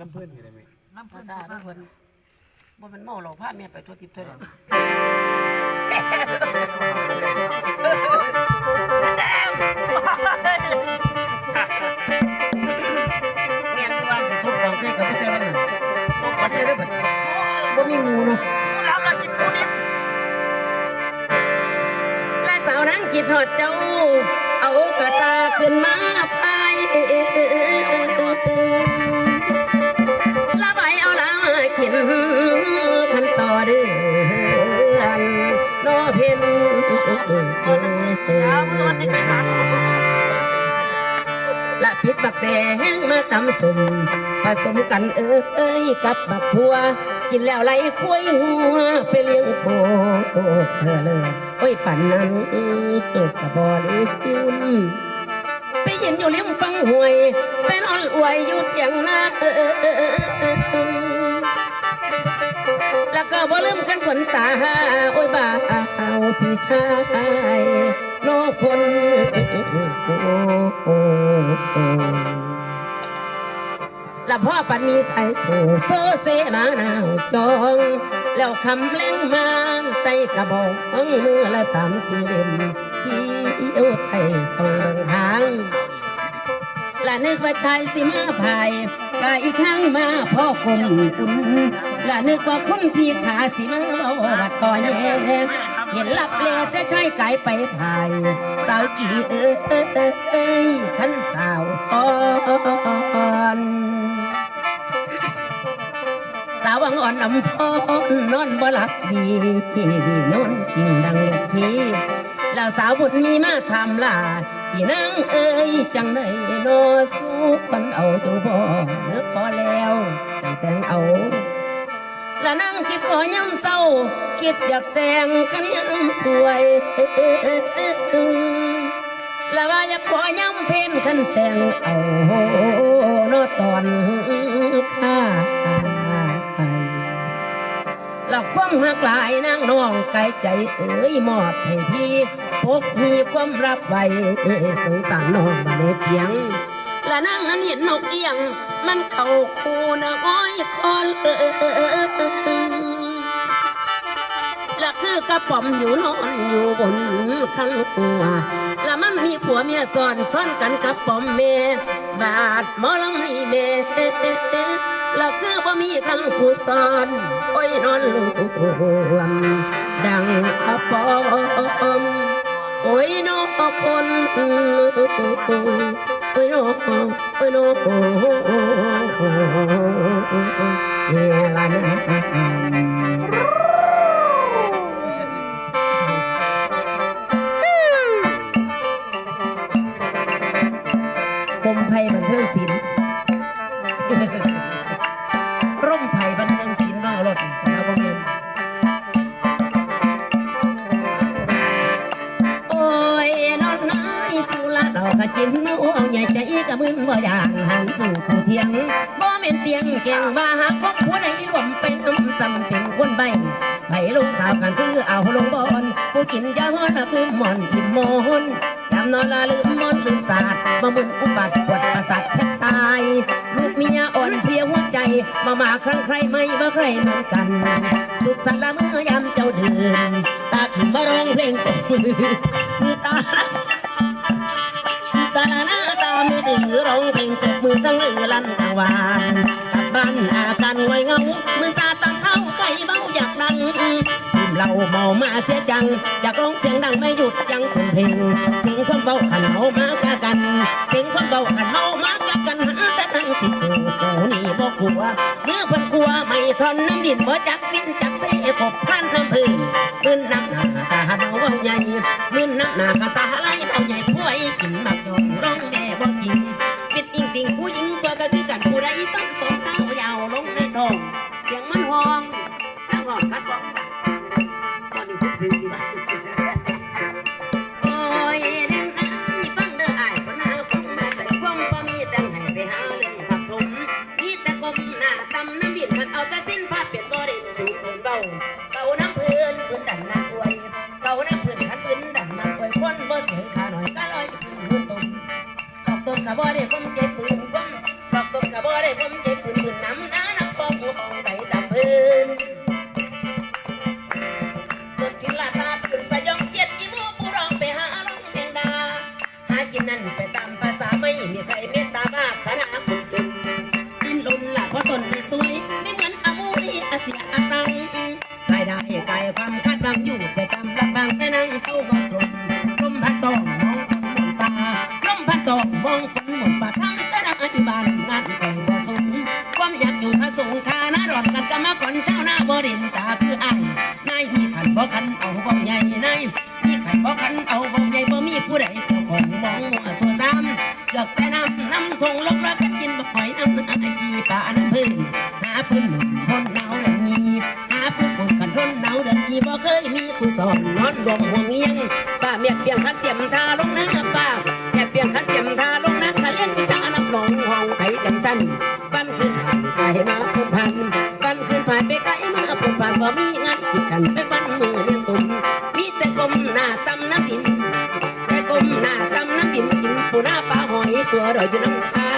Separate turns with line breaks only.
ลำเพื่อนกันได้ไหม
น้ำ
ภา
เพิ่น
ษาทุกคนบ่เป็นเมาเราพาเมียไปทั่วทิพย์ทั่วแดนเมียนตัวสิทุบของใส่กับผู้ใส่บ้างบ่ได้เด้อบัดบ่มีหมูเนาะ
กูรับแล้วกินกูดิบ
และสาวนั้นคิดฮอดเจ้า เอากระตาขึ้นมาพา นขันต่อเดือนโนเพน
เอามือวันนี้กินหาง
ละพิษบักแตงมาตำสมผสมกันเอ้ยกับบักทั่วกินแล้วไหลคุยหัวไปเลี้ยงโคเธอเลยโอ้ยปั่นนั้นกระบอลืมไปยืนอยู่ริมฟังหวยไปนอนอวยอยู่เถียงนา แล้วก็บ่ลืมกันขนตา โอ้ยบ่าวพี่ชายโนพลละพ่อปันมีสายโซโซเซมาหนาวจอง แล้วคำเล่งมาไตกระบอกมือละสามสี่เล่มที่เอวไทยส่องเบิ่งทางละนึกว่าชายสิมาพายกายอีกครั้งมาพ่อกลมอุ่น ละนึกว่าคุณพี่ขาสิมาเบาวัดต่อแย่เห็นลับเลจะใช้กายไปพายสาวกี่เอ้ยขันสาวทอนสาววังอ่อนอ่ำพรนอนบ่หลับดีนอนกิงดังลูกทีแล้วสาวบุญมีมาทำลาพี่นางเอ้ยจังไดโนสู้ คิดอยากแต่งคันยำสวยและว่าอยากขอยำเพนคันแต่งเอาโนตอนข้าหลักความหักหลายนางน้องไกลใจเอ๋ยมอบให้พี่พกมีความรับไว้สงสารน้องมาในเพียง และนางนั้นเห็นนกเอียง มันเข้าคูนะอ้อยคอนเอ และคือกระป๋อมอยู่นอนอยู่บนคันหัวและมันมีผัวเมียซ้อนซ้อนกันกับป๋อมเมบาดมอลำนี่เมและคือบ่มีคันผู้ซ้อนโอ้ยนอนรวมดังกระป๋อมโอ้ยนองคนโอ้ยนองโอ้ยน้อ ผมไผ่บันเทิงศิลป์ร่มไผ่บันเทิงศิลป์น้องรถนะบ่เงินโอ้ยนอนนายสุราดอกกะกินน้องใหญ่ใจกะมึนบ่อย่างหันสู่ผู้เทียงบ่เม็นเตียงเก่งว่าหากพบผู้ใดรวมเป็นน้ำซ้ำเป็นคนใบไผลูกสาวกันคือเอาลงบอนผู้กินยาฮอนน่ะคือหมอนอิ่มโมนยามนอนละลืมมอนลืมศาสตร์มามึนอุบัติ มามาครั้งใครไม่ว่าใครเหมือนกัน สุขสันต์ละเมื่อยามเจ้าเดินตาขึ้นมาร้องเพลงตบมือตาตาลาหน้าตาไม่ดื้อร้องเพลงตบมือทั้งเอือลั่นทางวานกลับบ้านอาการงวยเงาเหมือนตาตั้งเท้าไก่เบาอยากดังดื่มเหล้าเมามาเสียจัง อยากร้องเสียงดังไม่หยุดยังคงเพลงเสียงความเบาขันเมามากะกัน เสียงความเบาขัน หัวเมื่อเพันกลัวไม่ทนน้ำดินบ่จักบินจักเสขบพันน้ำพึ่งพื้นน้ำหนาตาเบาเบาใหญ่พื้นน้ำหนาตาไหลเบาใหญ่ป่วยกินบักยนร้องแม่บ่จริงปิดจริงจริงผู้หญิงสวยก็คือกันผู้ใดต้องสองเท้ายาวลงในท้องเสียงมันห้องนั่งหองคัดบ้อง กะบ่ได้ผมเก็บปืนผมบอกตนกะบ่ได้ผมเก็บปืนปืนน้ำน้าน้ำปอกหูห้องไปตามพื้นสดชื่นลาตาตื่นสยองเครียดอีโม่ผู้ร้องไปหาลองแมงดา หากินนั่นไปตามภาษาไม่มีใครเมตตาบ้าสนาคุณจุนดินลนละเพราะตนไม่สวย ไม่เหมือนอามุยอาเสียอาตังไก่ได้ไกายความ สูงคานาดออ้ายนายมีขันบ่ขันเอาบ่ใหญ่นายมีขันบ่ขันเอาบ่ใหญ่บ่มีผู้ใดเจ้าของมองหัวสัวซ้ำเกือกแต่น้ำน้ำทงลกละกันกินบ่ข่อยน้ำน้ำกีป่าน้ำพึ่งหาพื้นหนุ่มทนหนาวเดือนนี้หาผู้คนกันทนหนาวเดือนนี้บ่เคยมีผู้สอนนอนรวมห่วงเงียงป้าเมียเปียงคันเตรียมทาลงเนื้อ กันไปปั้นมือเลี้ยงตุ่มมีแต่กลมหน้าตำน้ำดินแต่กลมหน้าตำน้ำดินกินปูหน้าปลาหอยตัวดอยอยู่น้ำคา